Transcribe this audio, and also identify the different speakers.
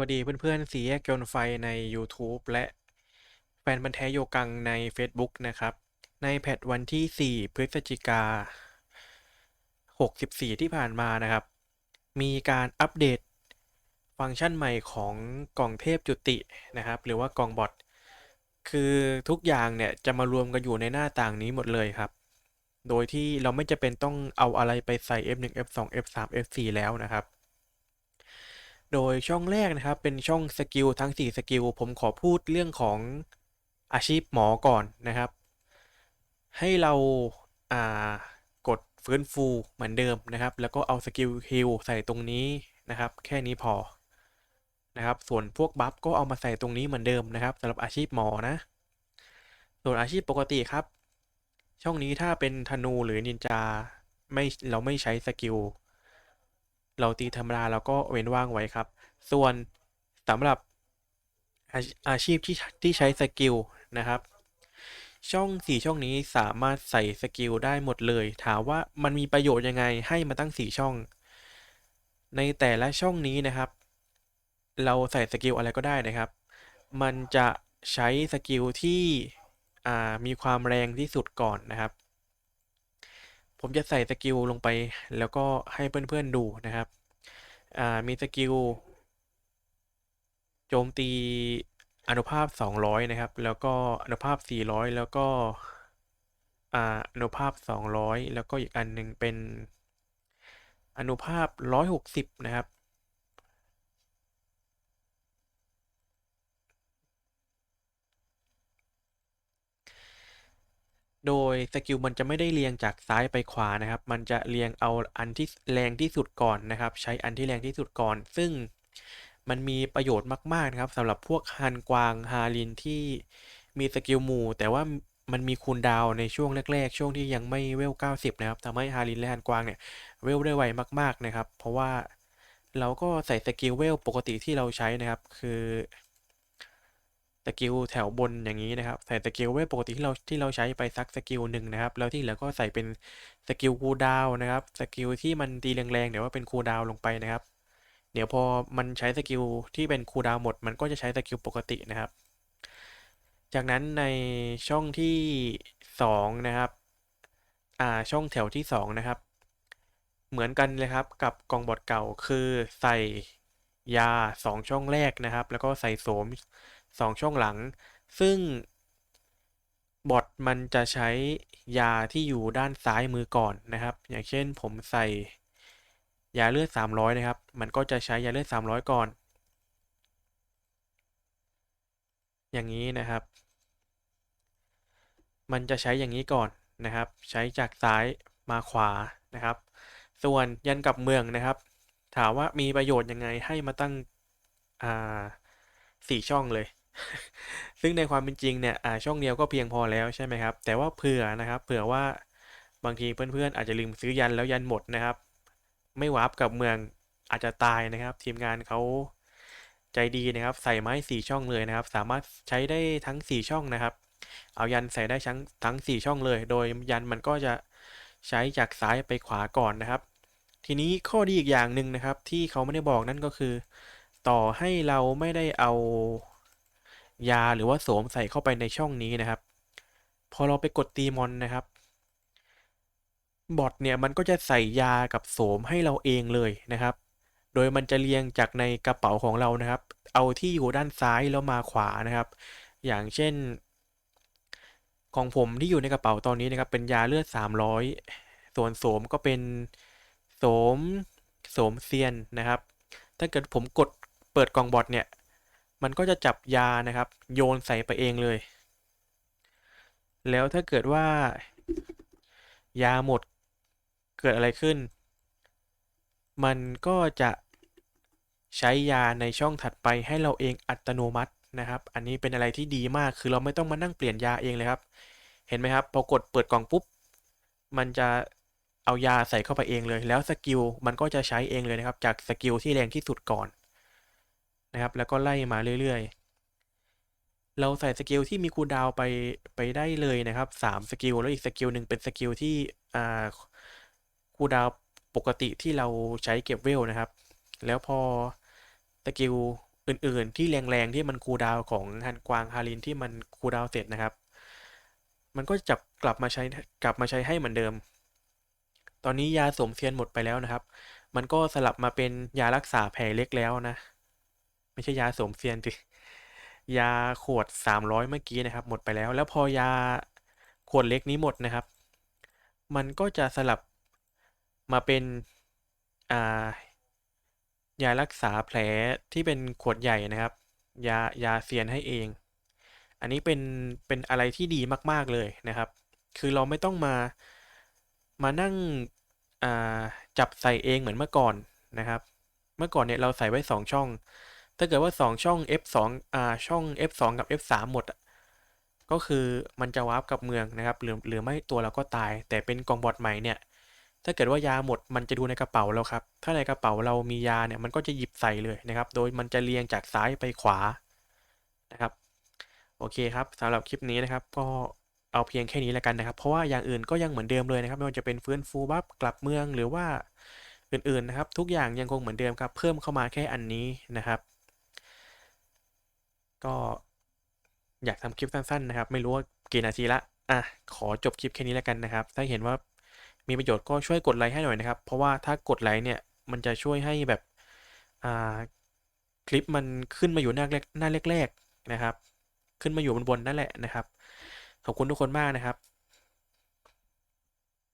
Speaker 1: วัสดีเพื่อนๆสีแยกยนต์ไฟใน YouTube และแฟนบันแท้โยกังใน Facebook นะครับ ในแพทวันที่ 4 พฤศจิกา 64 ที่ผ่านมานะครับ มีการอัปเดตฟังก์ชันใหม่ของกล่องเทพจุตินะครับ หรือว่ากล่องบอทคือทุกอย่างเนี่ยจะมารวมกันอยู่ในหน้าต่างนี้หมดเลยครับ โดยที่เราไม่จะเป็นต้องเอาอะไรไปใส่ F1 F2 F3 F4 แล้วนะครับ โดยช่องแรกนะครับเป็นช่องสกิลทั้ง 4 สกิล ผมขอพูดเรื่องของอาชีพหมอก่อนนะครับ ให้เราอ่ากดฟื้นฟูเหมือนเดิมนะครับ แล้วก็เอาสกิลฮิลใส่ตรงนี้นะครับ แค่นี้พอนะครับ ส่วนพวกบัฟก็เอามาใส่ตรงนี้เหมือนเดิมนะครับสำหรับอาชีพหมอนะ ส่วนอาชีพปกติครับ ช่องนี้ถ้าเป็นธนูหรือนินจาไม่เราไม่ใช้สกิล เราตีธรรมดาเราก็เว้นว่างไว้ครับ ส่วนสำหรับอาอาชีพที่ที่ใช้สกิลนะครับ ช่องสี่ช่องนี้สามารถใส่สกิลได้หมดเลย ถามว่ามันมีประโยชน์ยังไงให้มาตั้งสี่ช่อง ในแต่ละช่องนี้นะครับ เราใส่สกิลอะไรก็ได้นะครับ มันจะใช้สกิลที่มีความแรงที่สุดก่อนนะครับ ผมจะใส่สกิลลงไป แล้วก็ให้เพื่อนๆดูนะครับมีสกิลโจมตีอนุภาพ 200 นะครับ แล้วก็อนุภาพ 400 แล้วก็อ่าอนุภาพ 200 แล้วก็อีกอันหนึ่งเป็นอนุภาพ 160 นะครับ โดยสกิลมันจะไม่ได้เรียงจากซ้ายไปขวานะครับ มันจะเรียงเอาอันที่แรงที่สุดก่อนนะครับ ใช้อันที่แรงที่สุดก่อน ซึ่งมันมีประโยชน์มากๆนะครับสำหรับพวกฮันกวางฮารินที่มีสกิลหมู่ แต่ว่ามันมีคูลดาวในช่วงแรก ๆ ช่วงที่ยังไม่เวล 90 นะครับทำให้ฮารินและฮันกวางเนี่ยเวลได้ไวมาก ๆ นะครับ เพราะว่าเราก็ใส่สกิลเวลปกติที่เราใช้นะครับ คือ สกิลแถวบนอย่างนี้นะครับ ใส่สกิลเวลปกติที่เราที่เราใช้ไปสักสกิลหนึ่งนะครับ แล้วที่เหลือก็ใส่เป็นสกิลคูดาวนะครับ สกิลที่มันตีแรงๆเดี๋ยวว่าเป็นคูดาวลงไปนะครับ เดี๋ยวพอมันใช้สกิลที่เป็นคูดาวหมด มันก็จะใช้สกิลปกตินะครับ จากนั้นในช่องที่2นะครับ อ่า ช่องแถวที่2นะครับ เหมือนกันเลยครับกับกองบอทเก่าคือใส่ยา 2 ช่องแรกนะครับ แล้วก็ใส่โสม 2 ช่องหลัง ซึ่งบอทมันจะใช้ยาที่อยู่ด้านซ้ายมือก่อนนะครับ อย่างเช่นผมใส่ยาเลือด 300 นะครับ มันก็จะใช้ยาเลือด 300 ก่อน อย่างนี้นะครับ มันจะใช้อย่างนี้ก่อนนะครับ ใช้จากซ้ายมาขวานะครับ ส่วนยันกับเมืองนะครับ ถามว่ามีประโยชน์ยังไงให้มาตั้ง อ่าสี่ช่องเลย ซึ่งในความเป็นจริงเนี่ยช่องเดียวก็เพียงพอแล้วใช่ไหมครับ แต่ว่าเผื่อนะครับ เผื่อว่าบางทีเพื่อนๆอาจจะลืมซื้อยันแล้วยันหมดนะครับ ไม่วาร์ปกับเมืองอาจจะตายนะครับ ทีมงานเขาใจดีนะครับ ใส่ไม้สี่ช่องเลยนะครับ สามารถใช้ได้ทั้งสี่ช่องนะครับ เอายันใส่ได้ทั้งทั้งสี่ช่องเลย โดยยันมันก็จะใช้จากซ้ายไปขวาก่อนนะครับ ทีนี้ข้อดีอีกอย่างหนึ่งนะครับ ที่เขาไม่ได้บอกนั่นก็คือ ต่อให้เราไม่ได้เอา ยาหรือว่าโสมใส่เข้าไปในช่องนี้นะครับ พอเราไปกดตีมอนนะครับ บอทเนี่ยมันก็จะใส่ยากับโสมให้เราเองเลยนะครับ โดยมันจะเรียงจากในกระเป๋าของเรานะครับ เอาที่อยู่ด้านซ้ายแล้วมาขวานะครับ อย่างเช่น ของผมที่อยู่ในกระเป๋าตอนนี้นะครับ เป็นยาเลือด 300 ส่วนโสมก็เป็นโสมโสมเซียนนะครับ ถ้าเกิดผมกดเปิดกล่องบอทเนี่ย มันก็จะจับยานะครับ โยนใส่ไปเองเลย แล้วถ้าเกิดว่า ยาหมดเกิดอะไรขึ้น มันก็จะใช้ยาในช่องถัดไปให้เราเองอัตโนมัตินะครับ อันนี้เป็นอะไรที่ดีมากคือเราไม่ต้องมานั่งเปลี่ยนยาเองเลยครับ เห็นไหมครับ พอกดเปิดกล่องปุ๊บ มันจะเอายาใส่เข้าไปเองเลย แล้วสกิลมันก็จะใช้เองเลยนะครับ จากสกิลที่แรงที่สุดก่อน นะครับ แล้วก็ไล่มาเรื่อยๆ เราใส่สกิลที่มีคูดาวไปไปได้เลยนะครับสามสกิลแล้วอีกสกิลหนึ่งเป็นสกิลที่อ่าคูดาวปกติที่เราใช้เก็บเวลนะครับ แล้วพอสกิลอื่นๆ ที่แรงๆที่มันคูดาวของฮันกวางฮารินที่มันคูดาวเสร็จนะครับ มันก็จะกลับมาใช้กลับมาใช้ให้เหมือนเดิม ตอนนี้ยาสมเซียนหมดไปแล้วนะครับ มันก็สลับมาเป็นยารักษาแผลเล็กแล้วนะ ไม่ใช่ยาสมเซียนสิยาขวด 300 เมื่อกี้นะครับ หมดไปแล้ว แล้วพอยาขวดเล็กนี้หมดนะครับ มันก็จะสลับมาเป็นายารักษาแผลที่เป็นขวดใหญ่นะครับ ยายาเซียนให้เอง อันนี้เป็นเป็นอะไรที่ดีมาก ๆเลยนะครับ คือเราไม่ต้องมามานั่งจับใส่เองเหมือนเมื่อก่อนนะครับ เมื่อก่อนเนี่ยเราใส่ไว้ 2 ช่อง ถ้าเกิดว่า 2 ช่อง F2 อ่าช่อง F2 กับ F3 หมดก็คือมันจะวาร์ปกับเมืองนะครับหรือหรือไม่ตัวเราก็ตาย แต่เป็นกองบอดใหม่เนี่ย ถ้าเกิดว่ายาหมดมันจะดูในกระเป๋าเราครับ ถ้าในกระเป๋าเรามียาเนี่ยมันก็จะหยิบใส่เลยนะครับ โดยมันจะเรียงจากซ้ายไปขวานะครับ โอเคครับสำหรับคลิปนี้นะครับ ก็เอาเพียงแค่นี้แล้วกันนะครับ เพราะว่าอย่างอื่นก็ยังเหมือนเดิมเลยนะครับ ไม่ว่าจะเป็นฟื้นฟูบัฟกลับเมืองหรือว่าอื่นๆนะครับ ทุกอย่างยังคงเหมือนเดิมครับ เพิ่มเข้ามาแค่อันนี้นะครับ ก็อยากทำคลิปสั้นๆนะครับ ไม่รู้ว่ากี่นาทีละอะขอจบคลิปแค่นี้แล้วกันนะครับ ถ้าเห็นว่ามีประโยชน์ก็ช่วยกดไลค์ให้หน่อยนะครับ เพราะว่าถ้ากดไลค์เนี่ยมันจะช่วยให้แบบอ่าคลิปมันขึ้นมาอยู่หน้าแรกหน้าแรกๆนะครับ ขึ้นมาอยู่บนบนนั่นแหละนะครับ ขอบคุณทุกคนมากนะครับ